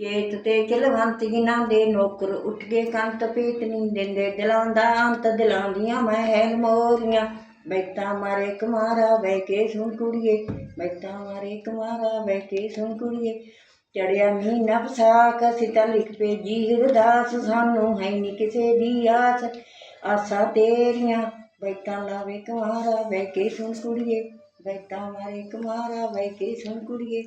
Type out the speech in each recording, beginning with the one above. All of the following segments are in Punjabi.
ਚੇਤ ਤੇ ਚਲਵੰਤ ਜਿਨ੍ਹਾਂ ਦੇ ਨੌਕਰ ਉੱਠ ਕੇ ਕੰਤ ਪੀਤ ਨਹੀਂ ਦਿੰਦੇ ਦਿਲਾਂ ਦਾ ਅੰਤ ਦਿਲਾਂ ਬੈਠਾ ਮਾਰੇ ਕੁਮਾਰਾ ਬਹਿ ਕੇ ਸੁਣ ਕੁੜੀਏ, ਬੈਠਾ ਮਾਰੇ ਕੁਮਾਰਾ ਬਹਿ ਕੇ ਸੁਣ ਕੁੜੀਏ। ਚੜਿਆ ਮਹੀਨਾ ਵਿਸਾਖ, ਅਸੀਂ ਤਾਂ ਲਿਖ ਭੇਜੀ ਹਿਰਦਾਸ ਸਾਨੂੰ ਹੈ ਨੀ ਕਿਸੇ ਦੀ ਆਸ, ਆਸਾਂ ਤੇਰੀਆਂ। ਬੈਠਾ ਲਾਵੇ ਕੁਮਾਰਾ ਬਹਿ ਕੇ ਸੁਣ ਕੁੜੀਏ, ਬੈਠਾ ਮਾਰੇ ਕੁਮਾਰਾ ਬਹਿ ਕੇ ਸੁਣ ਕੁੜੀਏ।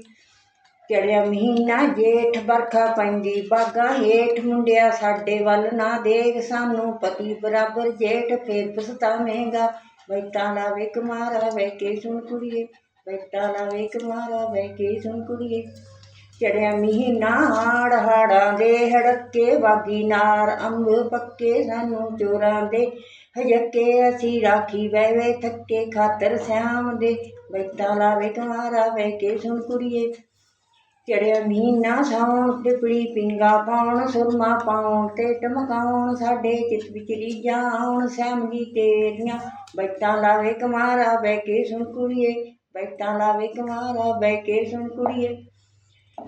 ਚੜਿਆ ਮਹੀਨਾ ਜੇਠ ਬਰਖਾ ਪੈਂਦੀ, ਬਾਗਾ ਹੇਠ ਮੁੰਡਿਆ ਸਾਡੇ ਵੱਲ ਨਾ ਦੇਖ, ਸਾਨੂੰ ਪਤੀ ਬਰਾਬਰ ਜੇਠ ਫੇਰ ਪਛਤਾਵੇਂਗਾ। ਬੈਠਾ ਲਾਵੇ ਕੁਮਾਰਾ ਬਹਿ ਕੇ ਸੁਣ ਕੁੜੀਏ? ਬੈਠਾ ਲਾਵੇ ਕੁਮਾਰਾ ਬਹਿ ਕੇ ਸੁਣ ਕੁੜੀਏ? ਚੜਿਆ ਮਹੀਨਾ ਹਾੜ ਹਾੜਾਂ ਦੇ ਹੜੱਕੇ, ਬਾਗੀ ਨਾਰ ਅੰਬ ਪੱਕੇ ਸਾਨੂੰ ਚੋਰਾਂ ਦੇ। ਹਜੱਕੇ ਅਸੀਂ ਰਾਖੀ ਬਹਿਵੇ ਥੱਕੇ ਖਾਤਰ ਸਿਆਮ ਦੇ। ਬੈਠਾ ਲਾਵੇ ਕੁਮਾਰਾ ਬਹਿ ਕੇ ਸੁਣ ਕੁੜੀਏ? ਚੜਿਆ ਮਹੀਨਾ ਸੌਣ ਟਿਪੜੀ ਪਿੰਗਾ ਪਾਉਣ, ਸੁਰਮਾ ਪਾਉਣ ਤੇ ਟਮਕਾਉਣ, ਸਾਡੇ ਚਿੱਤ ਵਿੱਚ ਰੀਝਾਂ ਆਉਣ ਸਿਆਮ ਤੇਰੀਆਂ। ਬੈਠਾ ਲਾਵੇ ਕੁਮਾਰਾ, ਬਹਿ ਕੇ ਸੁਣ ਕੁੜੀਏ। ਬੈਠਾ ਲਾਵੇ ਕੁਮਾਰਾ, ਬਹਿ ਕੇ ਸੁਣ ਕੁੜੀਏ।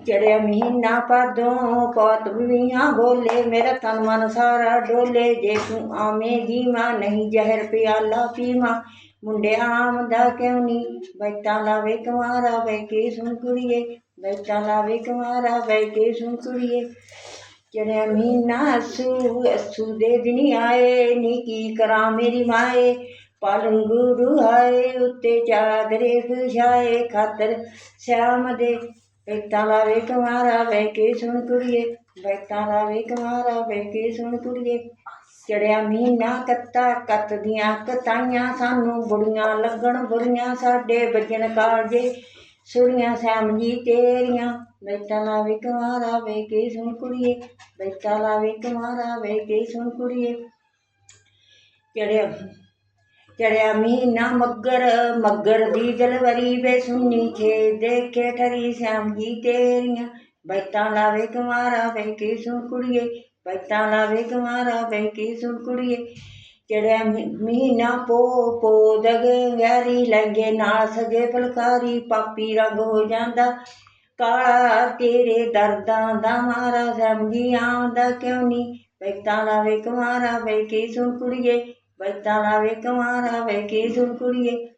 ਚੜਿਆ ਮਹੀਨਾ ਪਾਦੋਂ, ਪੌਤ ਵੀਆਂ ਬੋਲੇ, ਮੇਰਾ ਤਨ ਮਨ ਸਾਰਾ ਡੋਲੇ। ਜੇ ਤੂੰ ਆਵੇਂ ਜੀਵਾ ਨਹੀਂ ਜ਼ਹਿਰ ਪਿਆਲਾ ਪੀਵਾ। ਮੁੰਡੇ ਆਮਦਾ ਕਿਉਂ ਨਹੀਂ ਬੈਠਾ ਲਾਵੇ ਕੁਮਾਰਾ ਬਹਿ ਕੇ ਸੁਣ ਕੁੜੀਏ। ਬੈਠਾ ਲਾਵੇ ਕੁਮਾਰਾ ਬੈ ਕੇ ਸੁਣ ਕੁੜੀਏ। ਚੜਿਆ ਮਹੀਨਾ ਅਸੂ ਅਸੂ ਦੇ ਦਿਨ ਆਏ। ਨੀ ਕੀ ਕਰਾਂ ਮੇਰੀ ਮਾਏ? ਪਾਲੂੰ ਗੁਰੂ ਆਏ, ਉੱਤੇ ਚਾਦਰੇ ਵਿਛਾਏ। ਖਾਤਰ ਸ਼ਾਮ ਦੇ ਬੈਠਾ ਲਾਵੇ ਕੁਮਾਰਾ ਬਹਿ ਕੇ ਸੁਣ ਕੁੜੀਏ। ਬੈਠਾ ਲਾਵੇ ਕੁਮਾਰਾ ਬਹਿ ਕੇ ਸੁਣ ਕੁੜੀਏ। ਚੜਿਆ ਮਹੀਨਾ ਕੱਤਾ, ਕੱਤ ਦੀਆਂ ਕਤਾਈਆਂ ਸਾਨੂੰ ਬੁੜੀਆਂ ਲੱਗਣ ਬੁੜੀਆਂ, ਸਾਡੇ ਵੱਜਣ ਕਾਲਜੇ ਸੁਣੀਆਂ ਸ਼ਾਮ ਜੀ ਤੇਰੀਆਂ। ਬੈਠਾ ਲਾਵੇ ਕੁਮਾਰਾ ਬਹਿ ਕੇ ਸੁਣ ਕੁੜੀਏ, ਬੈਠਾ ਲਾਵੇ ਕੁਮਾਰਾ ਬਹਿ ਕੇ ਸੁਣ ਕੁੜੀਏ। ਚੜਿਆ ਚੜਿਆ ਮਹੀਨਾ ਮੱਗਰ ਮੱਗਰ ਦੀ ਜਲਵਰੀ ਵੇ ਸੁਣੀ ਖੇ ਦੇਖੇ ਠਰੀ ਸ਼ਾਮ ਜੀ ਤੇਰੀਆਂ। ਬੈਠਾ ਲਾਵੇ ਕੁਮਾਰਾ ਬਹਿ ਕੇ ਸੁਣ ਕੁੜੀਏ ਬੈਠਾ ਲਾਵੇ ਕੁਮਾਰਾ ਬਹਿ ਕੇ ਸੁਣ ਕੁੜੀਏ? ਚੜਿਆ ਮਹੀਨਾ ਪੋ ਪੋ ਦਗ ਗੈਰੀ ਲੰਗੇ ਨਾਲ, ਸਜੇ ਫਲਕਾਰੀ, ਪਾਪੀ ਰੰਗ ਹੋ ਜਾਂਦਾ। ਕਾਲਾ ਤੇਰੇ ਦਰਦਾਂ ਦਾ ਮਾਰਾ, ਸਮਝੀ ਆਉਂਦਾ ਕਿਉਂ ਨਹੀਂ ਬੈਠਾ ਲਾਵੇ ਕੁਮਾਰਾ ਬਹਿ ਕੇ ਸੁਣ ਕੁੜੀਏ? ਬੈਤਾਂ ਲਾਵੇ ਕੁਮਾਰਾ ਬਹਿ ਕੇ ਸੁਣ ਕੁੜੀਏ?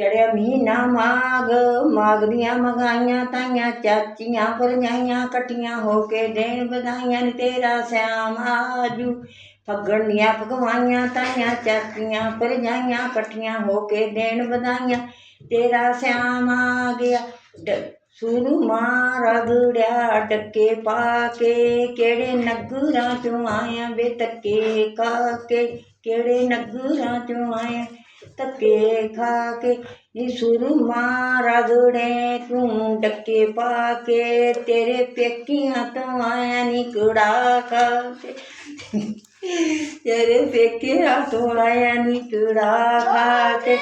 ਚੜਿਆ ਮਹੀਨਾ ਮਾਗ ਮਾਗ ਦੀਆਂ ਮਗਾਈਆਂ ਤਾਈਆਂ, ਚਾਚੀਆਂ ਭਰਜਾਈਆਂ ਇਕੱਠੀਆਂ ਹੋ ਕੇ ਦੇਣ ਵਧਾਈਆਂ ਨੀ ਤੇਰਾ ਸਿਆਮ ਆਜੂ। ਫੱਗਣ ਦੀਆਂ ਪਕਵਾਈਆਂ ਤਾਈਆਂ, ਚਾਚੀਆਂ ਭਰਜਾਈਆਂ ਇਕੱਠੀਆਂ ਹੋ ਕੇ ਦੇਣ ਵਧਾਈਆਂ, ਤੇਰਾ ਸਿਆਮ ਆ ਗਿਆ। ਡ- ਸੁਰੂ ਮਾਂ ਰਗੜਿਆ ਡੱਕੇ ਪਾ ਕੇ, ਕਿਹੜੇ ਨਗਰਾਂ ਚੋਂ ਆਇਆ ਬੇ ਤੱਕੇ ਕਾ ਕੇ, ਕਿਹੜੇ ਨਗਰਾਂ ਚੋਂ ਆਇਆ ਧੱਕੇ ਖਾ ਕੇ ਨੀ ਸੁਰਮਾ ਰਗੜੇ ਤੂੰ ਡੱਕੇ ਪਾ ਕੇ ਤੇਰੇ ਪੇਕੀਆਂ ਤੋਂ ਆਇਆ ਨੀ ਕੁੜਾ ਖਾ ਕੇ। ਤੇਰੇ ਪੇਕਿਆਂ ਤੋਂ ਆਇਆ ਨੀ ਕੁੜਾ ਖਾ ਕੇ।